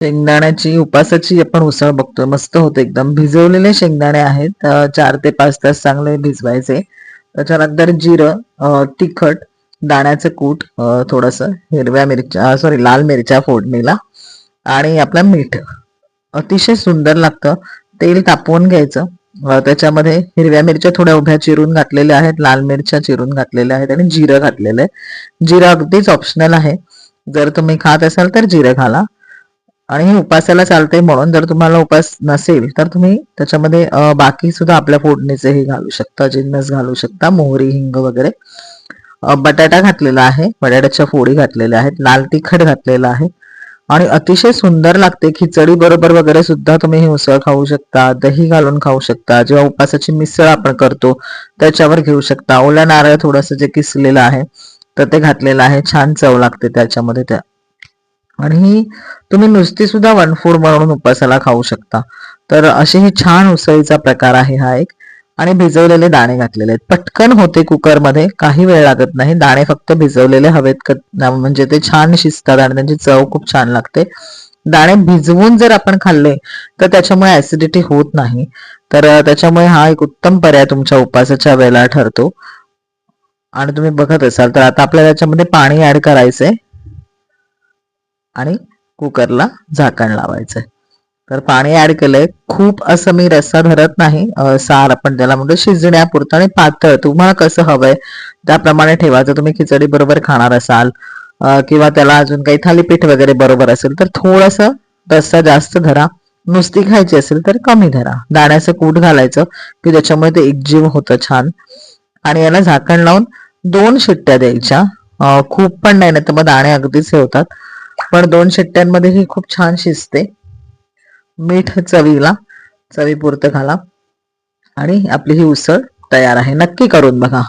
शेंगदाण्याची उपासाची आपण उसळ बघतोय. मस्त होते एकदम. भिजवलेले शेंगदाणे आहेत. चार ते पाच तास चांगले भिजवायचे. त्याच्यानंतर जिरं तिखट दाण्याचं कूट थोडस हिरव्या मिरच्या सॉरी लाल मिरच्या फोडणीला आणि आपलं मीठ. अतिशय सुंदर लागतं. तेल तापवून घ्यायचं. त्याच्यामध्ये हिरव्या मिरच्या थोड्या उभ्या चिरून घातलेल्या आहेत. लाल मिरच्या चिरून घातलेल्या आहेत आणि जिरं घातलेलं आहे. जिरं अगदीच ऑप्शनल आहे. जर तुम्ही खात असाल तर जिरं घाला. आणि हे उपासाला चालते म्हणून जर तुम्हाला उपास नसेल तर तुम्ही त्याच्यामध्ये बाकी सुद्धा आपल्या फोडणीचे हे घालू शकता जिन्नस घालू शकता मोहरी हिंग वगैरे. बटाटा घातलेला आहे बटाट्याच्या फोडी घातलेल्या आहेत लाल तिखट घातलेलं आहे. आणि अतिशय सुंदर लागते खिचडी बरोबर वगैरे सुद्धा तुम्ही ही उसळ खाऊ शकता दही घालून खाऊ शकता जेव्हा उपासाची मिसळ आपण करतो त्याच्यावर घेऊ शकता. ओला नारळ थोडस जे किसलेलं आहे तर ते घातलेलं आहे छान चव लागते त्याच्यामध्ये त्या आणि तुम्ही नुसती सुद्धा वन फूड म्हणून उपासाला खाऊ शकता. तर अशी ही छान उसळीचा प्रकार आहे हा एक. आणि भिजवलेले दाणे घातलेले आहेत. पटकन होते कुकरमध्ये. काही वेळ लागत नाही. दाणे फक्त भिजवलेले हवेत म्हणजे ते छान शिजतात आणि त्यांची चव खूप छान लागते. दाणे भिजवून जर आपण खाल्ले तर त्याच्यामुळे ऍसिडिटी होत नाही. तर त्याच्यामुळे हा एक उत्तम पर्याय तुमच्या उपासाच्या वेळेला ठरतो. आणि तुम्ही बघत असाल तर आता आपल्याला त्याच्यामध्ये पाणी ऍड करायचंय. आणि कुकरला झाकण लावायचंय. तर पाणी ऍड केलंय. खूप असं मी रस्सा धरत नाही. सार आपण त्याला म्हणतो शिजण्यापुरतं आणि पातळ. तुम्हाला कसं हवंय? त्याप्रमाणे ठेवायचं तुम्ही खिचडी बरोबर खाणार असाल किंवा त्याला अजून काही थालीपीठ वगैरे बरोबर असेल तर थोडस रस्सा जास्त धरा. नुसती खायची असेल तर कमी धरा. दाण्याचं कूट घालायचं की त्याच्यामुळे ते एकजीव होतं छान. आणि याला झाकण लावून दोन शिट्ट्या द्यायच्या. खूप पण नाही ना तर मग दाणे अगदीच हे होतात. पण दोन शिट्ट्यांमध्ये ही खूप छान शिजते. मीठ चवीला चवीपुरतं घाला. आणि आपली ही उसळ तयार आहे. नक्की करून बघा.